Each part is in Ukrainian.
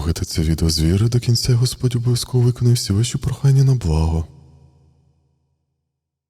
слухайте це відео з віри до кінця, Господь обов'язково виконає всі ваші прохання на благо.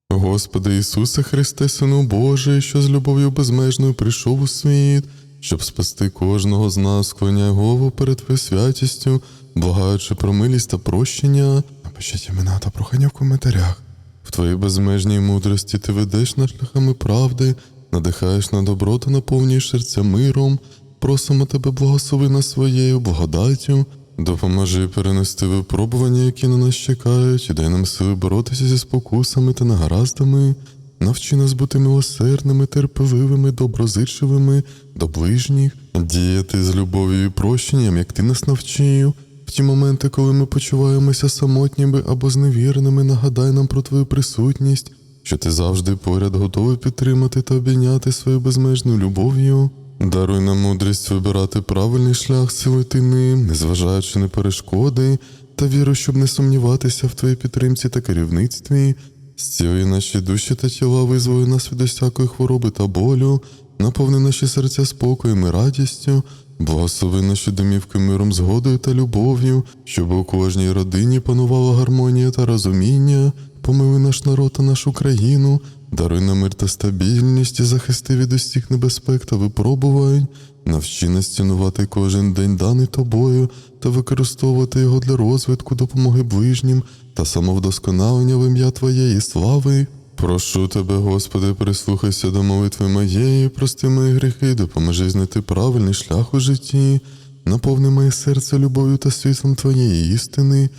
Господи Ісусе Христе, Сину Божий, що з любов'ю безмежною прийшов у світ, щоб спасти кожного з нас, склоняй голову перед Твоєю святістю, благаючи про милість та прощення. Напишіть імена та прохання в коментарях. В Твоїй безмежній мудрості ти ведеш нас шляхами правди, надихаєш на добро та наповнюєш серця миром. Просимо тебе, благослови нас своєю благодаттю, допоможи перенести випробування, які на нас чекають, і дай нам сили боротися зі спокусами та негараздами. Навчи нас бути милосердними, терпеливими, доброзичливими до ближніх, діяти з любов'ю і прощенням, як ти нас навчив. В ті моменти, коли ми почуваємося самотніми або зневіреними, нагадай нам про твою присутність, що ти завжди поряд готовий підтримати та обійняти свою безмежною любов'ю. Даруй нам мудрість вибирати правильний шлях, силити ним, незважаючи на перешкоди, та віру, щоб не сумніватися в твоїй підтримці та керівництві. Зціли наші душі та тіла, визволи нас від усякої хвороби та болю, наповни наші серця спокоєм і радістю, благослови наші домівки миром, згодою та любов'ю, щоб у кожній родині панувала гармонія та розуміння, помили наш народ та нашу країну, даруй нам мир та стабільність і захисти від усіх небезпек та випробувань, навчи нас цінувати кожен день даний тобою та використовувати його для розвитку, допомоги ближнім та самовдосконалення в ім'я Твоєї слави. Прошу тебе, Господи, прислухайся до молитви моєї, прости мої гріхи, допоможи знайти правильний шлях у житті, наповни моє серце любов'ю та світлом Твоєї істини.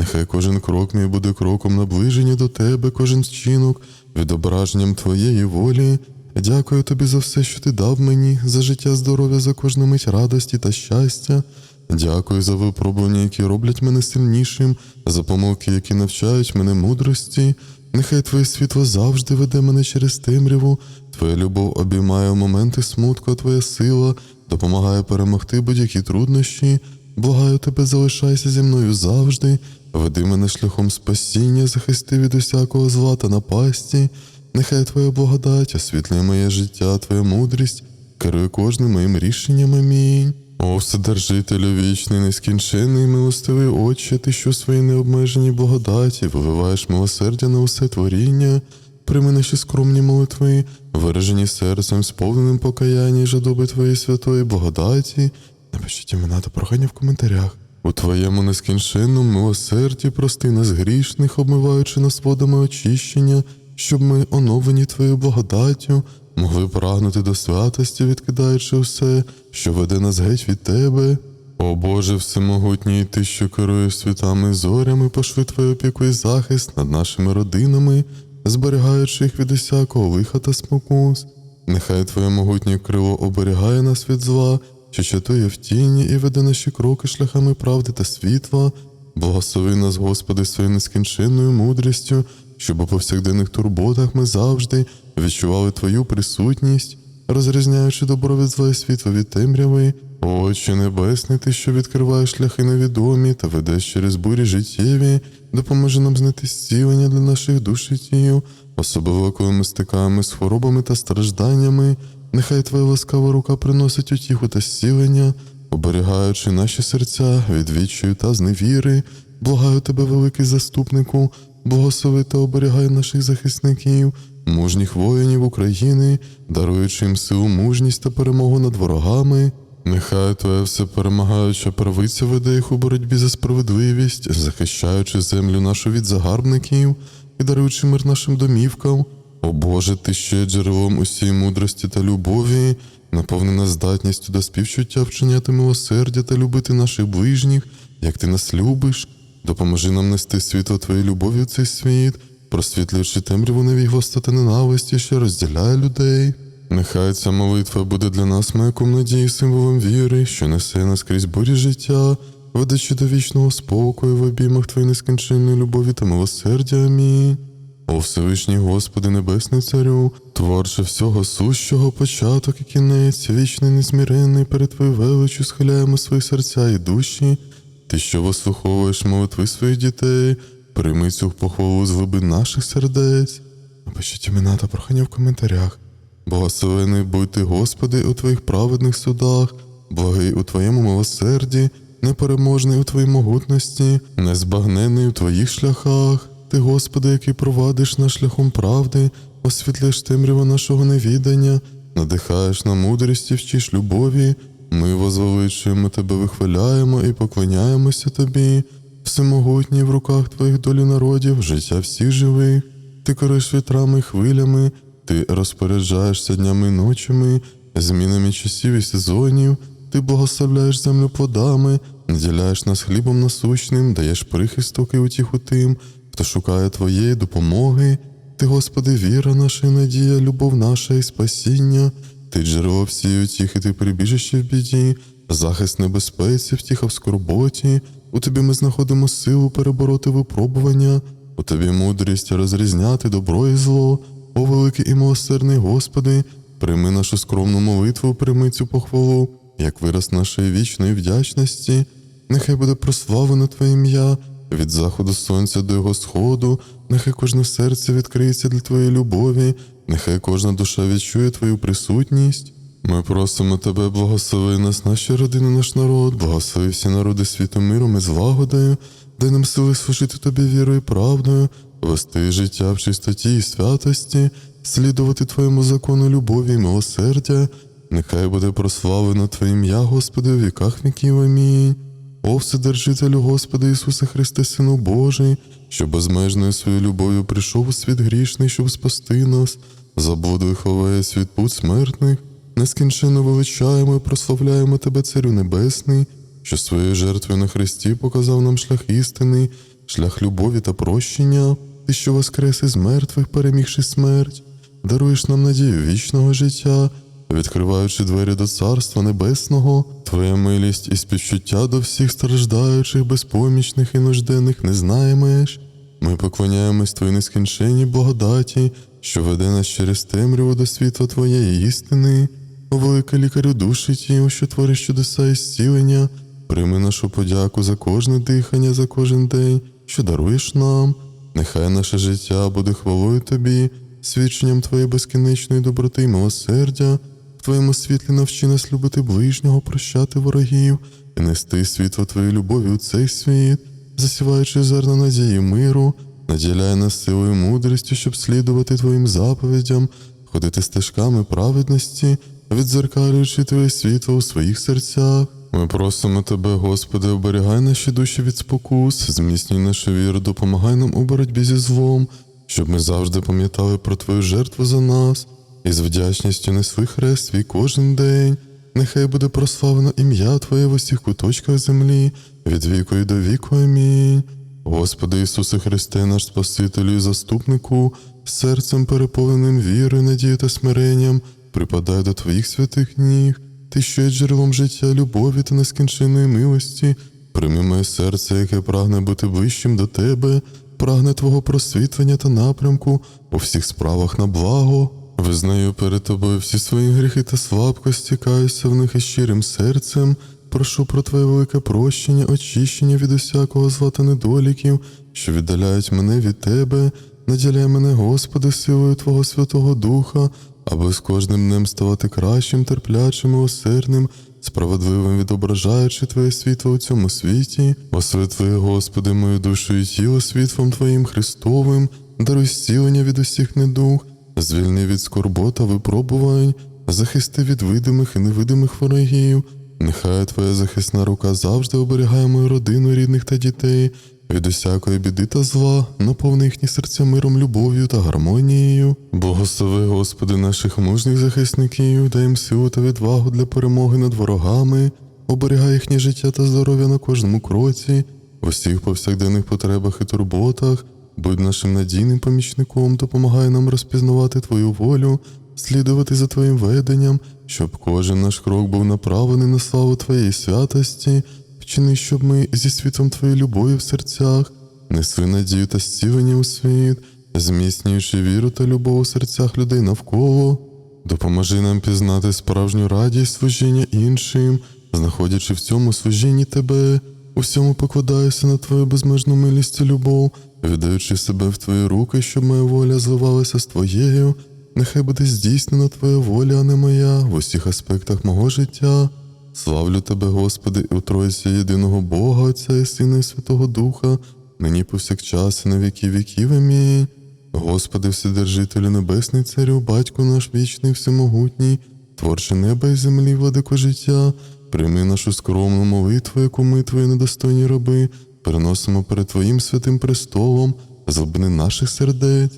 Нехай кожен крок мій буде кроком наближення до Тебе, кожен вчинок, відображенням Твоєї волі. Дякую тобі за все, що ти дав мені, за життя, здоров'я, за кожну мить радості та щастя. Дякую за випробування, які роблять мене сильнішим, за помилки, які навчають мене мудрості. Нехай Твоє світло завжди веде мене через темряву, Твоя любов обіймає моменти смутку, а Твоя сила допомагає перемогти будь-які труднощі. Благаю тебе, залишайся зі мною завжди, веди мене шляхом спасіння, захисти від усякого зла та напасті. Нехай Твоя благодать освітлює моє життя, Твоя мудрість, керує кожним моїм рішенням. Амінь. О, Вседержителю вічний, нескінчений, милостивий Отче, ти що своїй необмеженій благодаті виливаєш милосердя на усе творіння, прийми наші скромні молитви, виражені серцем, сповненим покаяння і жадоби Твоєї святої благодаті. Напишіть імена та прохання в коментарях. У Твоєму нескінченному милосерді прости нас грішних, обмиваючи нас водами очищення, щоб ми, оновлені Твоєю благодаттю, могли прагнути до святості, відкидаючи все, що веде нас геть від Тебе. О Боже, всемогутній, Ти, що керуєш світами зорями, пошли Твою опіку і захист над нашими родинами, зберігаючи їх від усякого лиха та спокус. Нехай Твоє могутнє крило оберігає нас від зла, що чатує в тіні і веде наші кроки шляхами правди та світла. Благослови нас, Господи, своєю нескінченною мудрістю, щоб у повсякденних турботах ми завжди відчували Твою присутність, розрізняючи добро від зла і світло від темряви. Отче Небесний, Ти, що відкриваєш шляхи невідомі та ведеш через бурі життєві, допоможи нам знайти зцілення для наших душ і тіл, особливо коли ми стикаємося з хворобами та стражданнями. Нехай Твоя ласкава рука приносить утіху та зцілення, оберігаючи наші серця від відчаю та зневіри. Благаю тебе, великий заступнику, благослови та оберігай наших захисників, мужніх воїнів України, даруючи їм силу, мужність та перемогу над ворогами. Нехай Твоя всеперемагаюча правиця веде їх у боротьбі за справедливість, захищаючи землю нашу від загарбників і даруючи мир нашим домівкам. О Боже, ти ще джерелом усієї мудрості та любові, наповнена здатністю до співчуття вчиняти милосердя та любити наших ближніх, як ти нас любиш. Допоможи нам нести світло Твоєї любові у цей світ, просвітлюючи темряву невігласта та ненависті, що розділяє людей. Нехай ця молитва буде для нас маяком надії, символом віри, що несе нас крізь бурі життя, ведучи до вічного спокою в обіймах Твоєї нескінченної любові та милосердя. Амінь. О Всевишній Господи Небесний Царю, творче всього сущого, початок і кінець, вічний незміренний, перед Твоєю величю схиляємо свої серця і душі. Ти, що вислуховуєш молитви своїх дітей, прийми цю похвалу з глибин наших сердець. Напишіть імена та прохання в коментарях. Благословений будь ти, Господи, у Твоїх праведних судах, благий у Твоєму милосерді, непереможний у твоїй могутності, незбагнений у твоїх шляхах. Ти, Господи, який провадиш нас шляхом правди, освітлиш темряву нашого невідання, надихаєш на мудрість і вчиш любові. Ми возвеличуємо тебе, вихваляємо і поклоняємося тобі. Всемогутній в руках твоїх долі народів, життя всіх живих. Ти кориш вітрами і хвилями, ти розпоряджаєшся днями і ночами, змінами часів і сезонів, ти благословляєш землю плодами, наділяєш нас хлібом насущним, даєш прихисток і утіху тим, хто шукає твоєї допомоги. Ти, Господи, віра наша і надія, любов наша і спасіння. Ти джерело всієї утіхи, ти прибіжище в біді, захист небезпеці, втіха в скорботі. У тобі ми знаходимо силу перебороти випробування, у тобі мудрість розрізняти добро і зло. О великий і милосердний Господи, прийми нашу скромну молитву, прийми цю похвалу, як вираз нашої вічної вдячності. Нехай буде прославлено Твоє ім'я від заходу сонця до його сходу, нехай кожне серце відкриється для Твоєї любові, нехай кожна душа відчує Твою присутність. Ми просимо Тебе, благослови нас, наші родини, наш народ, благослови всі народи світу миром і злагодою, дай нам сили служити Тобі вірою і правдою, вести життя в чистоті і святості, слідувати Твоєму закону любові і милосердя. Нехай буде прославлено Твоє ім'я, Господи, у віках віків. Амінь. О, Вседержителю Господи Ісусе Христе, Сину Божий, що безмежною своєю любов'ю прийшов у світ грішний, щоб спасти нас, заблудою ховає світ путь смертних, нескінченно величаємо і прославляємо Тебе, Царю Небесний, що своєю жертвою на Христі показав нам шлях істини, шлях любові та прощення, Ти, що воскрес із мертвих, перемігши смерть, даруєш нам надію вічного життя відкриваючи двері до Царства Небесного, Твоя милість і співчуття до всіх страждаючих, безпомічних і нужденних не знає меж. Ми поклоняємось Твоїй нескінченній благодаті, що веде нас через темряву до світла Твоєї істини, О, великий лікарю душі тім, що твориш чудеса і зцілення, прийми нашу подяку за кожне дихання, за кожен день, що даруєш нам. Нехай наше життя буде хвалою Тобі, свідченням Твоєї безкінечної доброти й милосердя. В Твоєму світлі навчи нас любити ближнього, прощати ворогів і нести світло Твоєї любові у цей світ, засіваючи зерна надії миру, наділяй нас силою і мудрістю, щоб слідувати Твоїм заповідям, ходити стежками праведності, відзеркалюючи Твоє світло у своїх серцях. Ми просимо Тебе, Господи, оберігай наші душі від спокус, зміцнюй нашу віру, допомагай нам у боротьбі зі злом, щоб ми завжди пам'ятали про Твою жертву за нас і з вдячністю несли хрест свій кожен день. Нехай буде прославлено ім'я Твоє в усіх куточках землі, від віку і до віку. Амінь. Господи Ісусе Христе, наш Спасителю і заступнику, серцем переповненим вірою, надією та смиренням, припадай до Твоїх святих ніг, Ти, що є джерелом життя, любові та нескінченної милості, прийми моє серце, яке прагне бути ближчим до Тебе, прагне Твого просвітлення та напрямку у всіх справах на благо. Визнаю перед тобою всі свої гріхи та слабкості, каюся в них із щирим серцем. Прошу про Твоє велике прощення, очищення від усякого зла та недоліків, що віддаляють мене від Тебе, наділяй мене, Господи, силою Твого Святого Духа, аби з кожним днем ставати кращим, терплячим, милосердним, справедливим відображаючи Твоє світло у цьому світі. Освятли, Господи, мою душу і тіло світлом Твоїм Христовим, даруй зцілення від усіх недуг. Звільни від скорбот та випробувань, захисти від видимих і невидимих ворогів. Нехай Твоя захисна рука завжди оберігає мою родину, рідних та дітей, від усякої біди та зла, наповни їхні серця миром, любов'ю та гармонією. Благослови, Господи, наших мужніх захисників, дай їм силу та відвагу для перемоги над ворогами, оберігай їхнє життя та здоров'я на кожному кроці, в усіх повсякденних потребах і турботах. Будь нашим надійним помічником, допомагай нам розпізнавати Твою волю, слідувати за Твоїм веденням, щоб кожен наш крок був направлений на славу Твоєї святості, вчини, щоб ми зі світом Твоєї любові в серцях несли надію та зцілення у світ, зміцнюючи віру та любов у серцях людей навколо. Допоможи нам пізнати справжню радість служіння іншим, знаходячи в цьому служінні Тебе, у всьому покладаюся на Твою безмежну милість і любов, віддаючи себе в Твої руки, щоб моя воля зливалася з Твоєю, нехай буде здійснена Твоя воля, а не моя, в усіх аспектах мого життя. Славлю Тебе, Господи, у Тройці єдиного Бога, Отця і Сина і Святого Духа, нині повсякчас і на віки віків. Амінь. Господи, Вседержителю Небесний, Царю, Батько наш вічний, всемогутній, творче неба і землі, владико життя, прийми нашу скромну молитву, яку ми, твої недостойні раби, переносимо перед Твоїм святим престолом, злобни наших сердець.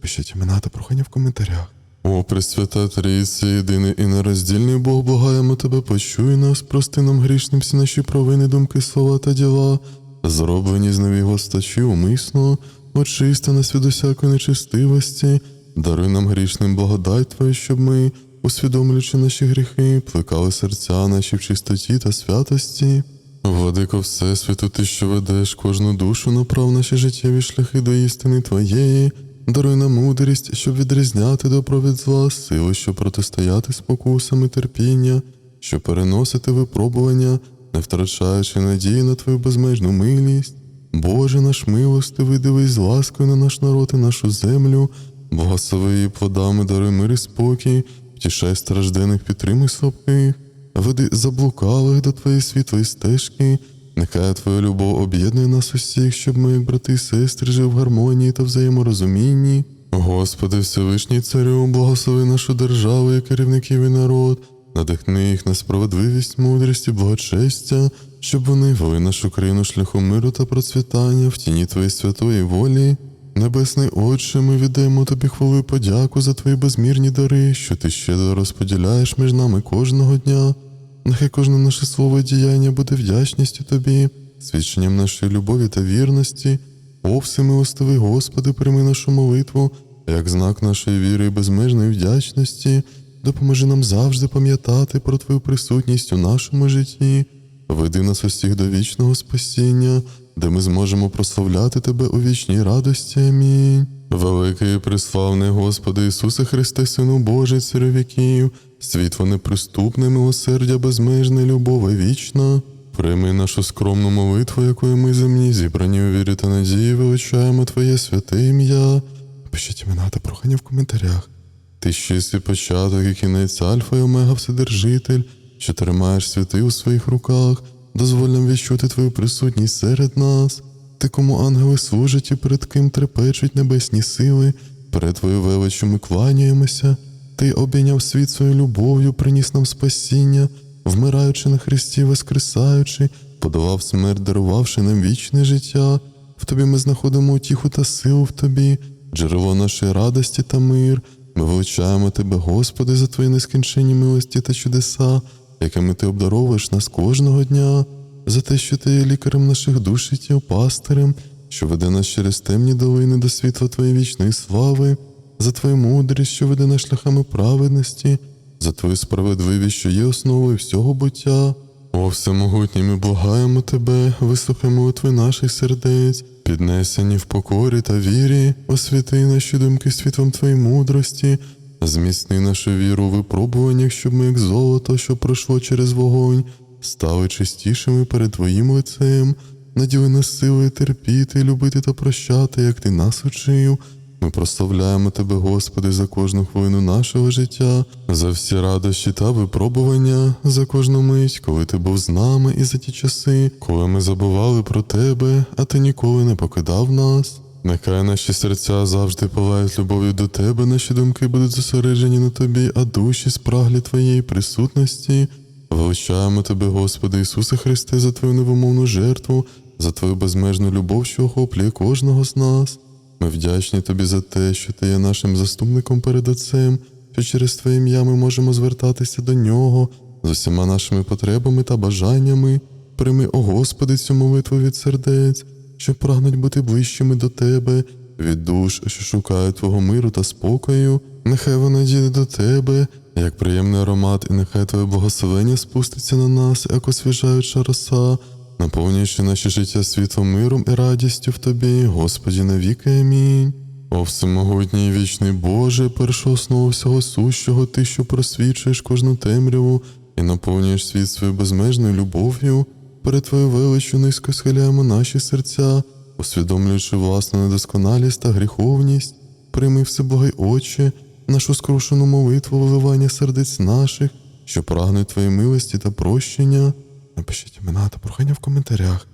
Пишіть імена та прохання в коментарях. О, Пресвята Трійці, єдиний і нероздільний Бог, благаємо Тебе, почуй нас, прости нам грішним всі наші провини, думки, слова та діла, зроблені з невігостачі умисно, очисти нас від усякої нечистивості, даруй нам грішним благодать Твою, щоб ми, усвідомлюючи наші гріхи, плекали серця наші в чистоті та святості. Владико Всесвіту, ти, що ведеш кожну душу, направ наші життєві шляхи до істини Твоєї, даруй нам мудрість, щоб відрізняти добро від зла, силу, щоб протистояти спокусам і терпіння, щоб переносити випробування, не втрачаючи надії на Твою безмежну милість. Боже наш милостивий, дивись з ласкою на наш народ і нашу землю, благослови її плодами, даруй мир і спокій, втішай страждених, підтримуй слабких, веди заблукалих до Твоєї світлої стежки, нехай Твоя любов об'єднує нас усіх, щоб ми, як брати і сестри, жили в гармонії та взаєморозумінні. Господи, Всевишній Царю, благослови нашу державу і керівників і народ, надихни їх на справедливість, мудрість і благочестя, щоб вони вели нашу країну шляхом миру та процвітання в тіні Твоєї святої волі. Небесний Отче, ми віддаємо Тобі хвалу і подяку за Твої безмірні дари, що Ти щедро розподіляєш між нами кожного дня. Нехай кожне наше слово і діяння буде вдячністю Тобі, свідченням нашої любові та вірності. О, всемилостивий Господи, прийми нашу молитву, як знак нашої віри і безмежної вдячності, допоможи нам завжди пам'ятати про Твою присутність у нашому житті. Веди нас усіх до вічного спасіння, де ми зможемо прославляти Тебе у вічній радості. Амінь. Великий приславний Господи Ісусе Христе, Сину Божий, віків, світло неприступне, милосердя безмежне, любов вічна. Прийми нашу скромну молитву, якою ми земні, зібрані у вірі та надії, величаємо Твоє святе ім'я. Пишіть імена та прохання в коментарях. Ти щастий початок і кінець Альфа і Омега Вседержитель, що тримаєш святи у своїх руках, дозволь нам відчути Твою присутність серед нас. Ти, кому ангели служать і перед ким трепечуть небесні сили, перед Твою величю ми кланяємося. Ти обійняв світ своєю любов'ю, приніс нам спасіння, вмираючи на Христі, воскресаючи, подолав смерть, дарувавши нам вічне життя. В тобі ми знаходимо утіху та силу в тобі, джерело нашої радості та мир. Ми величаємо Тебе, Господи, за Твої нескінченні милості та чудеса, якими Ти обдаровуєш нас кожного дня, за те, що Ти є лікарем наших душ і пастирем, що веде нас через темні долини до світла Твоєї вічної слави, за Твою мудрість, що веде нас шляхами праведності, за Твою справедливість, що є основою всього буття. О, всемогутній, ми благаємо Тебе, вислухай молитви наших сердець, піднесені в покорі та вірі, освіти наші думки світлом Твоєї мудрості, зміцни нашу віру у випробуваннях, щоб ми, як золото, що пройшло через вогонь, стали чистішими перед Твоїм лицем, наділи нас силою терпіти, любити та прощати, як Ти нас учив. Ми прославляємо Тебе, Господи, за кожну хвилину нашого життя, за всі радощі та випробування, за кожну мить, коли Ти був з нами, і за ті часи, коли ми забували про Тебе, а Ти ніколи не покидав нас. Нехай наші серця завжди палають любов'ю до Тебе, наші думки будуть зосереджені на Тобі, а душі спраглі Твоєї присутності. Величаємо Тебе, Господи Ісусе Христе, за Твою невимовну жертву, за Твою безмежну любов, що охоплює кожного з нас. Ми вдячні тобі за те, що ти є нашим заступником перед Отцем, що через Твоє ім'я ми можемо звертатися до нього з усіма нашими потребами та бажаннями. Прийми, о Господи, цю молитву від сердець, що прагнуть бути ближчими до Тебе, від душ, що шукають Твого миру та спокою. Нехай вона дійде до Тебе, як приємний аромат, і нехай Твоє благословення спуститься на нас, як освіжаюча роса наповнюючи наше життя світлом, миром і радістю в Тобі, Господі, навіки. Амінь. О всемогутній вічний Боже, перша основа всього сущого, Ти, що просвічуєш кожну темряву і наповнюєш світ своєю безмежною любов'ю, перед Твою величу низько схиляємо наші серця, усвідомлюючи власну недосконалість та гріховність, прийми всебогай Отче, нашу скрушену молитву виливання сердець наших, що прагнуть Твоєї милості та прощення. Напишіть імена та прохання в коментарях.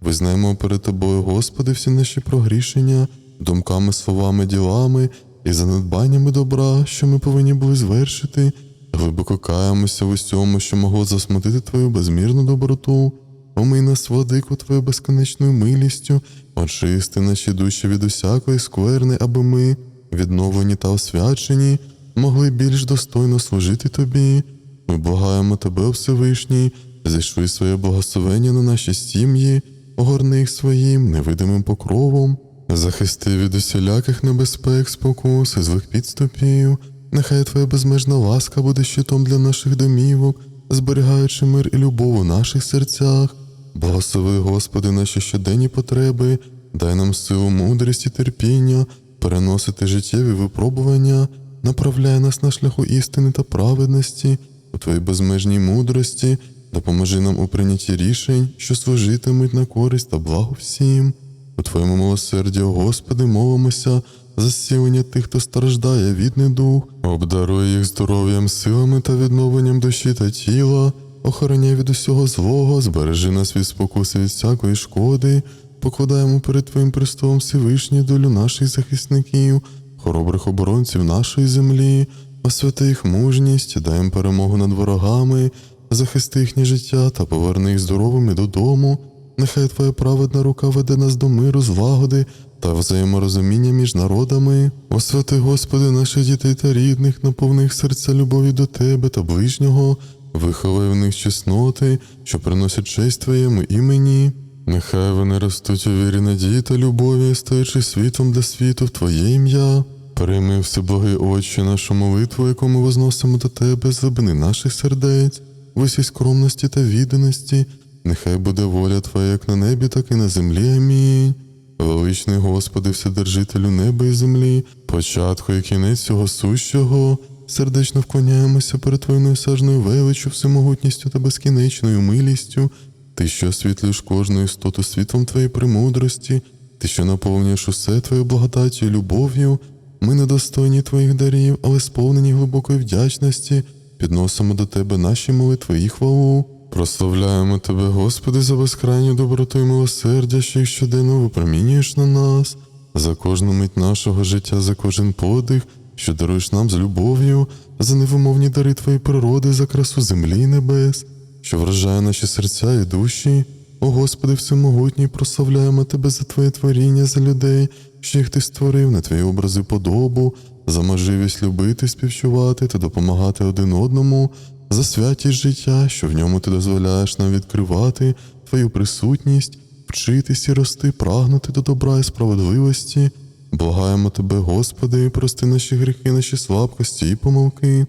Визнаємо перед Тобою, Господи, всі наші прогрішення, думками, словами, ділами і занедбаннями добра, що ми повинні були звершити. Глибоко каємося в усьому, що могло засмутити Твою безмірну доброту. Омий нас, владику, Твою безконечною милістю, очисти наші душі від усякої скверни, аби ми, відновлені та освячені, могли більш достойно служити Тобі. Ми благаємо Тебе, Всевишній, зійшли своє благословення на наші сім'ї, огорни їх своїм невидимим покровом, захисти від усіляких небезпек, спокус і злих підступів. Нехай Твоя безмежна ласка буде щитом для наших домівок, зберігаючи мир і любов у наших серцях. Благослови, Господи, наші щоденні потреби, дай нам силу, мудрість і терпіння, переносити життєві випробування, направляй нас на шляху істини та праведності, у Твоїй безмежній мудрості, допоможи нам у прийнятті рішень, що служитимуть на користь та благо всім. У Твоєму милосерді, Господи, молимося за зцілення тих, хто страждає від недух, обдаруй їх здоров'ям, силами та відновленням душі та тіла, охороняй від усього злого, збережи нас від спокуси від всякої шкоди, покладаємо перед Твоїм престолом Всевишній долю наших захисників, хоробрих оборонців нашої землі, освяти їх мужність, їм перемогу над ворогами, захисти їхнє життя та поверни їх здоровими додому. Нехай Твоя праведна рука веде нас до миру, злагоди та взаєморозуміння між народами. Освяти, Господи, наших дітей та рідних, наповни серця любові до Тебе та ближнього, виховай в них чесноти, що приносять честь Твоєму імені. Нехай вони ростуть у вірі надії та любові, стоячи світом для світу в Твоє ім'я. Прийми всеблагий Отче нашу молитву, яку ми возносимо до Тебе з глибини наших сердець, в усій скромності та відданості. Нехай буде воля Твоя як на небі, так і на землі. Амінь. Величний Господи, Вседержителю неба і землі, початку і кінець цього сущого, сердечно вклоняємося перед Твоєю неосяжною величчю, всемогутністю та безкінечною милістю. Ти, що освітлюєш кожну істоту світлом Твоєї премудрості, Ти, що наповнюєш усе Твоєю благодаттю і любов'ю, ми недостойні Твоїх дарів, але сповнені глибокої вдячності, підносимо до Тебе наші молитви і хвалу. Прославляємо Тебе, Господи, за безкрайню доброту і милосердя, що щоденно випромінюєш на нас, за кожну мить нашого життя, за кожен подих, що даруєш нам з любов'ю, за невимовні дари Твоєї природи, за красу землі і небес, що вражає наші серця і душі. О Господи, всемогутній, прославляємо Тебе за Твоє творіння, за людей, що їх Ти створив на Твої образи подобу, за можливість любити, співчувати та допомагати один одному, за святість життя, що в ньому ти дозволяєш нам відкривати Твою присутність, вчитись і рости, прагнути до добра і справедливості. Благаємо Тебе, Господи, прости наші гріхи, наші слабкості і помилки,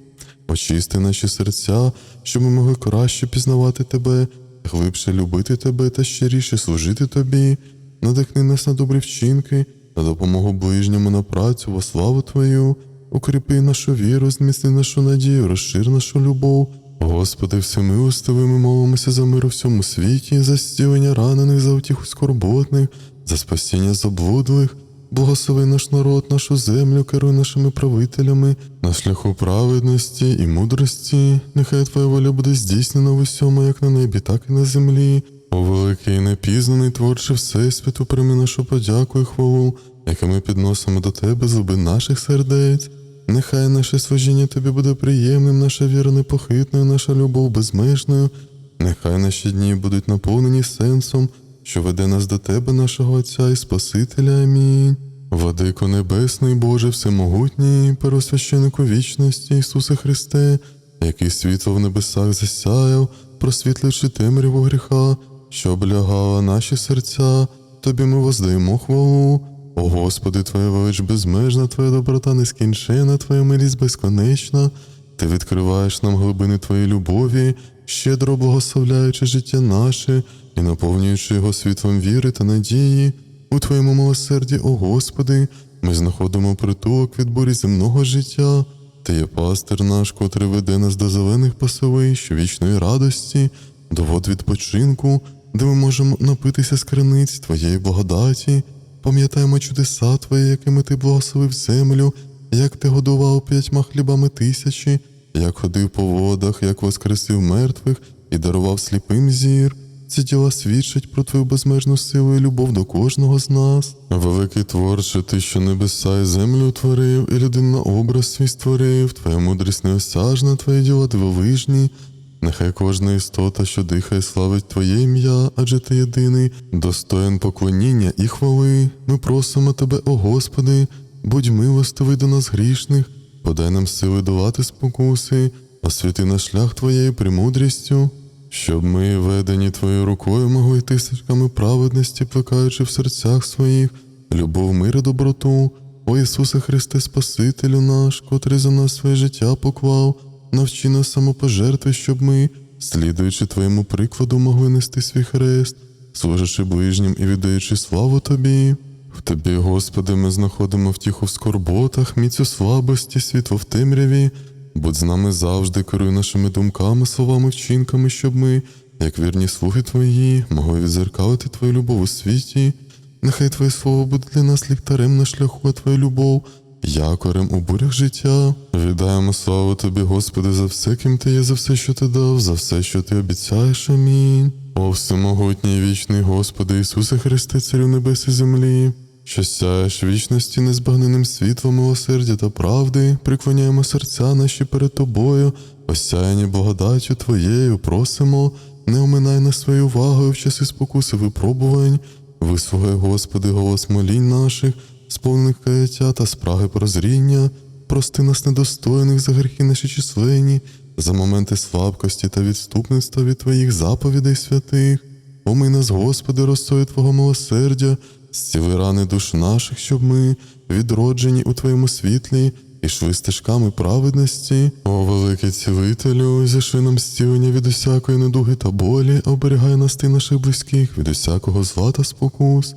очисти наші серця, щоб ми могли краще пізнавати Тебе, глибше любити Тебе та щиріше служити Тобі, надихни нас на добрі вчинки, на допомогу ближньому на працю во славу Твою. Укріпи нашу віру, зміцни нашу надію, розшир нашу любов. Господи, всемилостивий, ми молимося за мир у всьому світі, за зцілення ранених, за утіху скорботних, за спасіння заблудлих. Благослови наш народ, нашу землю, керуй нашими правителями на шляху праведності і мудрості. Нехай Твоя воля буде здійснена в усьому, як на небі, так і на землі. О великий непізнаний творче Всесвіту, прийми нашу подяку і хвалу, яке ми підносимо до Тебе з глибин наших сердець. Нехай наше служіння Тобі буде приємним, наша віра непохитною, наша любов безмежною. Нехай наші дні будуть наповнені сенсом, що веде нас до Тебе, нашого Отця і Спасителя. Амінь. Владико Небесний, Боже Всемогутній, первосвященику вічності, Ісусе Христе, який світло в небесах засяяв, просвітливши темряву гріха, що облягала наші серця, Тобі ми воздаємо хвалу. О Господи, Твоя велич безмежна, Твоя доброта нескінчена, Твоя милість безконечна. Ти відкриваєш нам глибини Твоєї любові, щедро благословляючи життя наше і наповнюючи його світлом віри та надії. У Твоєму милосерді, о Господи, ми знаходимо притулок від бурі земного життя. Ти є пастир наш, котрий веде нас до зелених пасовищ, вічної радості, до вод відпочинку, де ми можемо напитися з криниць Твоєї благодаті. Пам'ятаємо чудеса Твої, якими Ти благословив землю, як Ти годував п'ятьма хлібами тисячі, як ходив по водах, як воскресив мертвих і дарував сліпим зір. Ці діла свідчать про твою безмежну силу і любов до кожного з нас. Великий творче, ти, що небеса і землю утворив, і людину на образ свій створив, твоя мудрість неосяжна, твої діла дивовижні. Нехай кожна істота, що дихає, славить Твоє ім'я, адже ти єдиний, достоин поклоніння і хвали. Ми просимо Тебе, о Господи, будь милостивий до нас грішних, подай нам сили долати спокуси, освіти наш шлях Твоєю премудрістю, щоб ми, ведені Твоєю рукою, могли йти стежками праведності, плекаючи в серцях своїх, любов, мир і доброту. О Ісусе Христе, Спасителю наш, котрий за нас своє життя поклав, навчи нас самопожертви, щоб ми, слідуючи Твоєму прикладу, могли нести свій хрест, служачи ближнім і віддаючи славу Тобі. В Тобі, Господи, ми знаходимо втіху в скорботах, міць у слабості, світло в темряві. Будь з нами завжди, керуй нашими думками, словами, вчинками, щоб ми, як вірні слуги Твої, могли відзеркалити Твою любов у світі. Нехай Твоє слово буде для нас ліхтарем на шляху, а Твоя любов, якорем у бурях життя. Віддаємо славу Тобі, Господи, за все, ким Ти є, за все, що Ти дав, за все, що Ти обіцяєш. Амінь. О всемогутній вічний Господи Ісусе Христе, Царю небес і землі, що сяєш вічності незбагненним світлом милосердя та правди, приклоняємо серця наші перед Тобою, осяяні благодаттю Твоєю, просимо, не оминай нас своєю увагою в часи спокуси випробувань, вислухай, Господи, голос молінь наших, сповнених каяття та спраги прозріння, прости нас недостойних за гріхи наші численні, за моменти слабкості та відступництва від Твоїх заповідей святих. Омий нас, Господи, росою Твого милосердя, зціли рани душ наших, щоб ми, відроджені у Твоєму світлі, ішли стежками праведності. О, великий цілителю, зішли нам зцілення від усякої недуги та болі, оберігай нас ти наших близьких від усякого зла та спокус.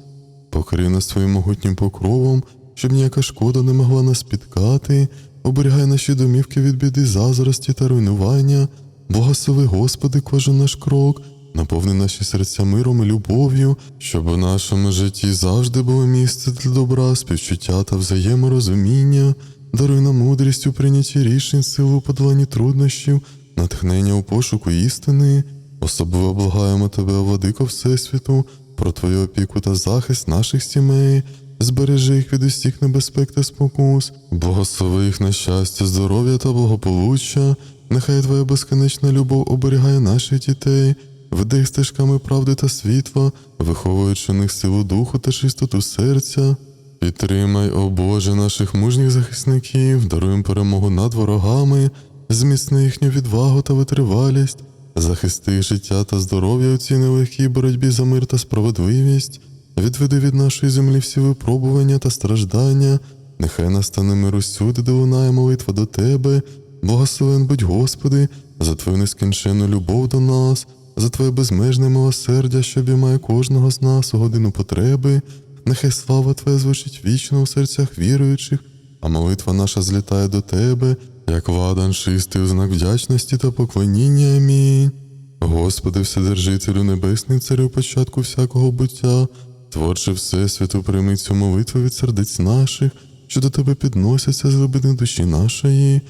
Покрий нас твоїм могутнім покровом, щоб ніяка шкода не могла нас спіткати, оберігай наші домівки від біди, зазрості та руйнування, благослови, Господи, кожен наш крок, наповни наші серця миром і любов'ю, щоб у нашому житті завжди було місце для добра, співчуття та взаєморозуміння, даруй нам мудрість у прийнятті рішень, силу у подоланні труднощів, натхнення у пошуку істини. Особливо благаємо тебе, владико Всесвіту, про твою опіку та захист наших сімей, збережи їх від усіх небезпек та спокус, благослови їх на щастя, здоров'я та благополуччя, нехай твоя безконечна любов оберігає наших дітей, веди стежками правди та світла, виховуючи в них силу духу та чистоту серця. Підтримай, о Боже, наших мужніх захисників, даруй перемогу над ворогами, зміцни їхню відвагу та витривалість, захисти життя та здоров'я у цій нелегкій боротьбі за мир та справедливість, відведи від нашої землі всі випробування та страждання, нехай настане мир усюди, де лунає молитва до Тебе, благословен будь Господи, за Твою нескінченну любов до нас, за Твоє безмежне милосердя, що обіймає кожного з нас у годину потреби. Нехай слава Твоя звучить вічно у серцях віруючих, а молитва наша злітає до Тебе, як ладан чистий у знак вдячності та поклоніння. Амінь. Господи, Вседержителю Небесний, царю початку всякого буття, творче Всесвіту, прийми цю молитву від сердець наших, що до Тебе підносяться з глибини душі нашої.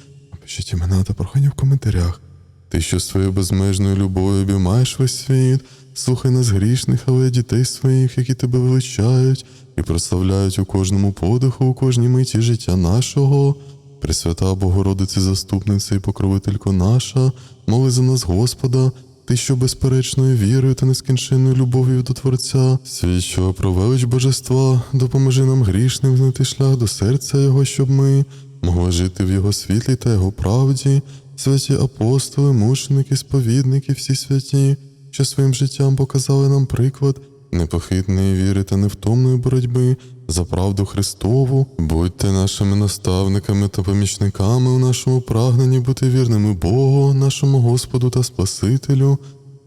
Пишіть імена та прохання в коментарях. Ти, що своєю безмежною любов'ю обіймаєш весь світ, слухай нас грішних, але дітей своїх, які тебе величають і прославляють у кожному подиху, у кожній миті життя нашого. Пресвята Богородиці, заступниця і покровителько наша, моли за нас Господа, ти, що безперечною вірою та нескінченною любов'ю до Творця, свідчого про велич Божества, допоможи нам грішним знайти шлях до серця Його, щоб ми могли жити в Його світлі та Його правді, святі апостоли, мученики, сповідники, всі святі, що своїм життям показали нам приклад непохитної віри та невтомної боротьби за правду Христову, будьте нашими наставниками та помічниками у нашому прагненні бути вірними Богу, нашому Господу та Спасителю.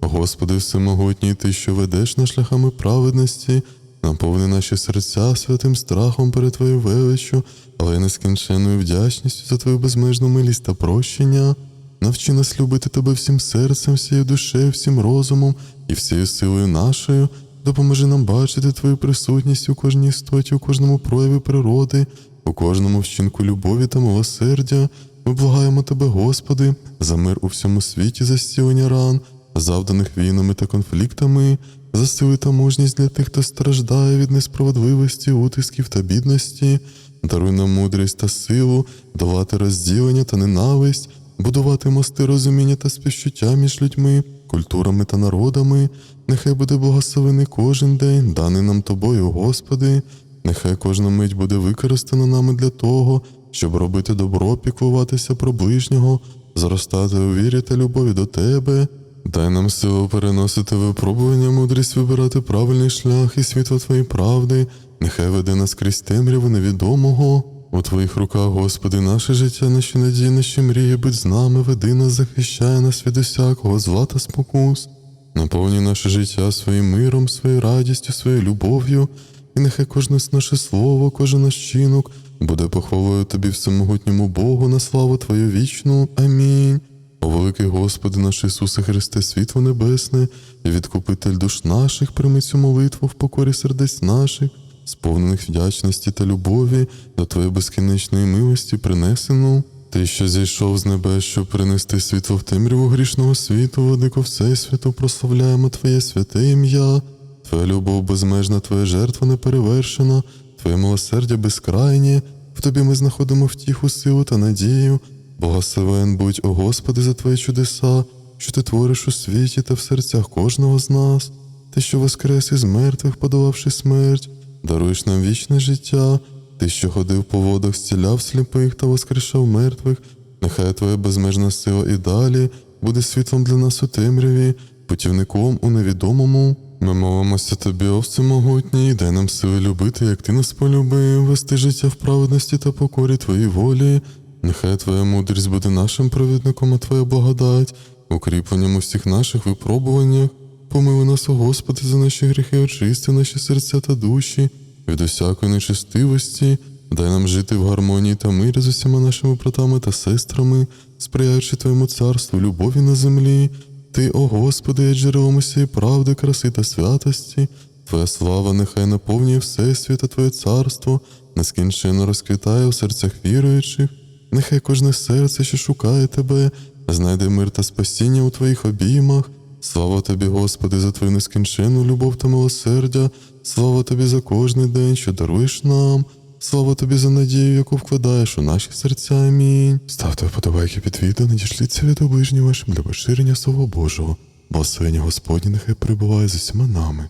Господи Всемогутній, Ти, що ведеш на шляхами праведності, наповни наші серця святим страхом перед Твоєю величчю, але й нескінченною вдячністю за Твою безмежну милість та прощення. Навчи нас любити Тебе всім серцем, всією душею, всім розумом і всією силою нашою. Допоможи нам бачити Твою присутність у кожній істоті, у кожному прояві природи, у кожному вчинку любові та милосердя. Ми благаємо Тебе, Господи, за мир у всьому світі, за зцілення ран, завданих війнами та конфліктами, за та мужність для тих, хто страждає від несправедливості, утисків та бідності, даруй нам мудрість та силу, долати розділення та ненависть, будувати мости розуміння та співчуття між людьми, культурами та народами. Нехай буде благословений кожен день, даний нам тобою, Господи. Нехай кожна мить буде використана нами для того, щоб робити добро, піклуватися про ближнього, зростати у вірі та любові до Тебе. Дай нам силу переносити випробування, мудрість вибирати правильний шлях і світло Твоєї правди. Нехай веде нас крізь темряву невідомого. У Твоїх руках, Господи, наше життя, наші надії, наші мрії, будь з нами, веди нас, захищай нас від усякого зла та спокус. Наповні наше життя своїм миром, своєю радістю, своєю любов'ю, і нехай кожне наше слово, кожен наш чинок буде похвалою Тобі всемогутньому Богу на славу Твою вічну. Амінь. О великий Господи наш Ісусе Христе, світло небесне, і відкупитель душ наших, прийми цю молитву в покорі сердець наших, сповнених вдячності та любові до Твоєї безкінечної милості принесену. Ти, що зійшов з небес, щоб принести світло в темряву грішного світу, владико Всесвіту, прославляємо Твоє святе ім'я, Твоя любов безмежна, Твоя жертва неперевершена, Твоє милосердя безкрайнє, в Тобі ми знаходимо втіху, силу та надію. Благословен будь, о Господи, за Твої чудеса, що Ти твориш у світі та в серцях кожного з нас, Ти, що воскрес із мертвих, подолавши смерть, даруєш нам вічне життя, Ти, що ходив по водах, зціляв сліпих та воскрешав мертвих, нехай Твоя безмежна сила і далі буде світлом для нас у темряві, путівником у невідомому. Ми молимося тобі, о всемогутній, дай нам сили любити, як ти нас полюбив, вести життя в праведності та покорі Твоїй волі. Нехай Твоя мудрість буде нашим провідником, а Твоя благодать, укріпленням у всіх наших випробуваннях. Помили нас, о Господи, за наші гріхи, очисти наші серця та душі від усякої нечестивості. Дай нам жити в гармонії та мирі з усіма нашими братами та сестрами, сприяючи Твоєму царству, любові на землі. Ти, о Господи, є джерелом усієї правди, краси та святості. Твоя слава нехай наповнює Всесвіт, а Твоє царство нескінченно розквітає у серцях віруючих. Нехай кожне серце, що шукає Тебе, знайде мир та спасіння у Твоїх обіймах. Слава Тобі, Господи, за Твою нескінченну любов та милосердя. Слава Тобі за кожний день, що даруєш нам. Слава Тобі за надію, яку вкладаєш у наші серця. Амінь. Ставте вподобайки під відео, надішліться від оближнім вашим для поширення Слова Божого. Благословення Господні нехай перебуває з усіма нами.